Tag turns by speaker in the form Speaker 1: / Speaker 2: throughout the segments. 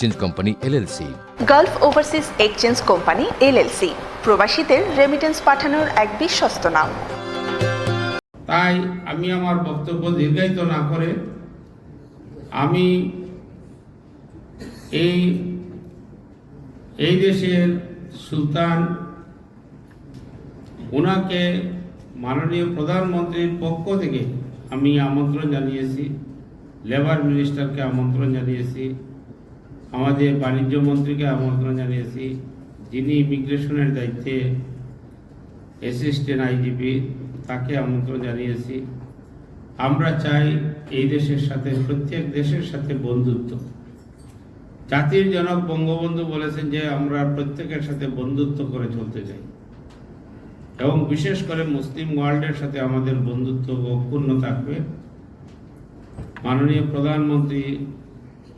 Speaker 1: Change company LLC
Speaker 2: Gulf overseas exchange company LLC প্রবাসীদের remittance পাঠানোর এক বিশ্বস্ত নাম।
Speaker 3: তাই আমি আমার বক্তব্য দীর্ঘায়িত না করে আমি এই এই দেশের সুলতান ওনাকে মাননীয় প্রধানমন্ত্রীর পক্ষ থেকে আমি আমন্ত্রণ জানিয়েছি লেবার মিনিস্টারকে আমন্ত্রণ জানিয়েছি। আমাদের বাণিজ্য মন্ত্রীকে আমন্ত্রণ জানিয়েছি। যিনি ইমিগ্রেশনের দায়িত্বে অ্যাসিস্ট্যান্ট আইজিপি তাকে আমন্ত্রণ জানিয়েছি। আমরা চাই এই দেশের সাথে, প্রত্যেক দেশের সাথে বন্ধুত্ব। জাতির জনক বঙ্গবন্ধু বলেছেন যে, আমরা প্রত্যেকের সাথে বন্ধুত্ব করে চলতে চাই। এবং বিশেষ করে মুসলিম ওয়ার্ল্ডের সাথে আমাদের বন্ধুত্ব অক্ষুণ্ণ থাকবে। মাননীয় প্রধানমন্ত্রী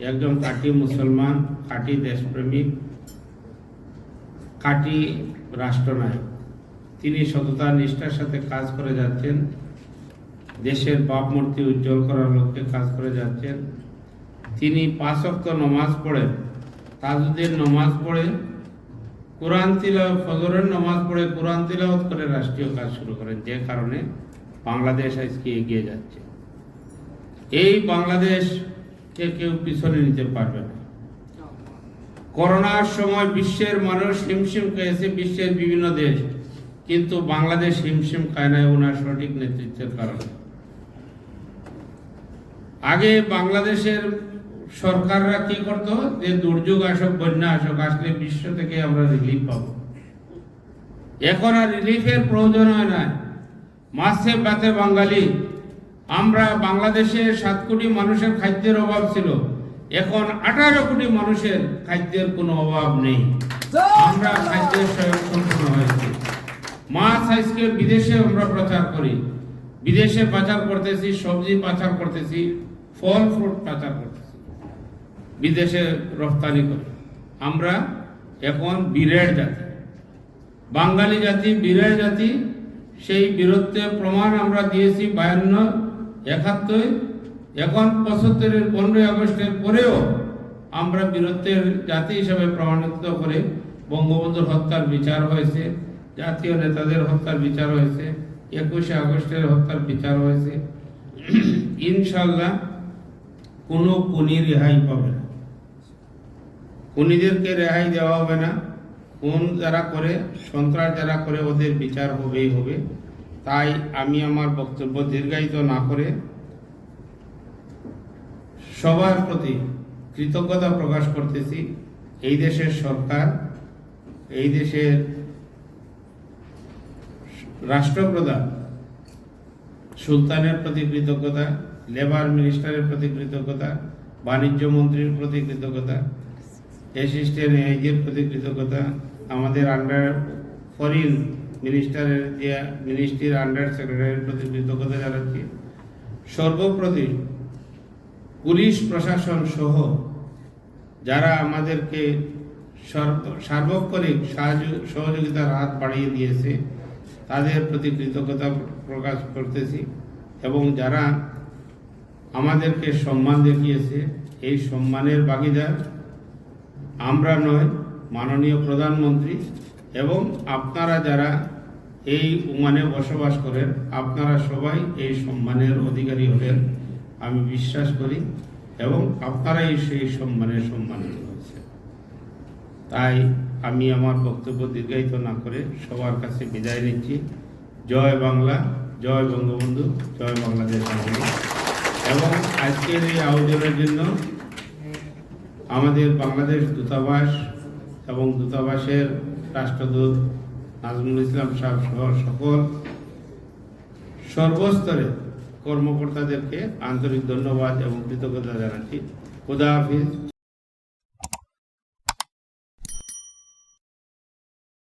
Speaker 3: একজন কাটি মুসলমান কাটি দেশপ্রেমিক কাটি রাষ্ট্রনায়ক। তিনি সততা, নিষ্ঠার সাথে কাজ করে যাচ্ছেন। দেশের ভাবমূর্তি উজ্জ্বল করার লক্ষ্যে কাজ করে যাচ্ছেন। তিনি পাঁচ অক্ত নমাজ পড়েন। তাজুদের নমাজ পড়ে, কোরআন তিলাওয়াত, ফজরের নমাজ পড়ে, কোরআন তিলাওয়াত করে রাষ্ট্রীয় কাজ শুরু করেন, যে কারণে বাংলাদেশ আজকে এগিয়ে যাচ্ছে। এই বাংলাদেশকে কেউ পিছনে নিতে পারবে না। করোনার সময় বিশ্বের মানুষ হিমশিম খেয়েছে, বিশ্বের বিভিন্ন দেশ। কিন্তু বাংলাদেশ হিমশিম খায় ওনার সঠিক নেতৃত্বের কারণে। আগে বাংলাদেশের সরকাররা কি করত? যে দুর্যোগ আসক, বন্যা আসক, আসলে বিশ্ব থেকে আমরা রিলিফ পাব। এখন আর রিলিফের প্রয়োজন হয় না। মাসে বাতে বাঙালি আমরা বাংলাদেশে সাত কোটি মানুষের খাদ্যের অভাব ছিল। এখন আঠারো কোটি মানুষের খাদ্যের কোনো অভাব নেই। আমরা খাদ্যের স্বয়ংসম্পূর্ণ হয়েছি। মাছ আজকে বিদেশে আমরা প্রচার করি। বিদেশে পাচার করতেছি, সবজি পাচার করতেছি, ফল, ফ্রুট পাচার করতেছি। বিদেশে রপ্তানি করি। আমরা এখন বিরের জাতি। বাঙালি জাতি বীরের জাতি, সেই বীরত্বের প্রমাণ আমরা দিয়েছি বায়ান্ন একাত্তর, এখন পঁচাত্তরের পনেরোই আগস্টের পরেও আমরা বীরত্বের জাতি হিসেবে প্রমাণিত করে বঙ্গবন্ধুর হত্যার বিচার হয়েছে, জাতীয় নেতাদের হত্যার বিচার হয়েছে, একুশে আগস্টের হত্যার বিচার হয়েছে। ইনশাল্লাহ কোনো কুনি রেহাই পাবে না। খুনিদেরকে রেহাই দেওয়া হবে না। কোন যারা করে, সন্ত্রাস যারা করে, ওদের বিচার হবেই হবে। তাই আমি আমার বক্তব্য দীর্ঘায়িত না করে সবার প্রতি কৃতজ্ঞতা প্রকাশ করতেছি। এই দেশের সরকার, এই দেশের রাষ্ট্রপ্রধান সুলতানের প্রতি কৃতজ্ঞতা, লেবার মিনিস্টারের প্রতি কৃতজ্ঞতা, বাণিজ্য মন্ত্রীর প্রতি কৃতজ্ঞতা, অ্যাসিস্ট্যান্ট এজের প্রতি কৃতজ্ঞতা, আমাদের আন্ডার ফরিন মিনিস্টারের যে মিনিস্ট্রির আন্ডার সেক্রেটারির প্রতি কৃতজ্ঞতা জানাচ্ছি। সর্বপ্রতি পুলিশ প্রশাসন সহ যারা আমাদেরকে সর্ব- সার্বক্ষণিক সহযোগিতার হাত বাড়িয়ে দিয়েছে, তাদের প্রতি কৃতজ্ঞতা প্রকাশ করতেছি এবং যারা আমাদেরকে সম্মান দেখিয়েছে, এই সম্মানের ভাগিদার আমরা নয়, মাননীয় প্রধানমন্ত্রী এবং আপনারা যারা এই উমানে বসবাস করেন, আপনারা সবাই এই সম্মানের অধিকারী হলেন, আমি বিশ্বাস করি, এবং আপনারাই সেই সম্মানের সম্মানিত হয়েছে তাই আমি আমার বক্তব্য দীর্ঘায়িত না করে সবার কাছে বিদায় নিচ্ছি জয় বাংলা, জয় বঙ্গবন্ধু, জয় বাংলাদেশ। এবং আজকের এই আয়োজনের জন্য আমাদের বাংলাদেশ দূতাবাস এবং দূতাবাসের রাষ্ট্রদূত নাজমুল ইসলাম সাহেব সহ সকল সর্বস্তরে কর্মকর্তাদেরকে আন্তরিক ধন্যবাদ এবং কৃতজ্ঞতা জানাচ্ছি। খুদা হাফিজ।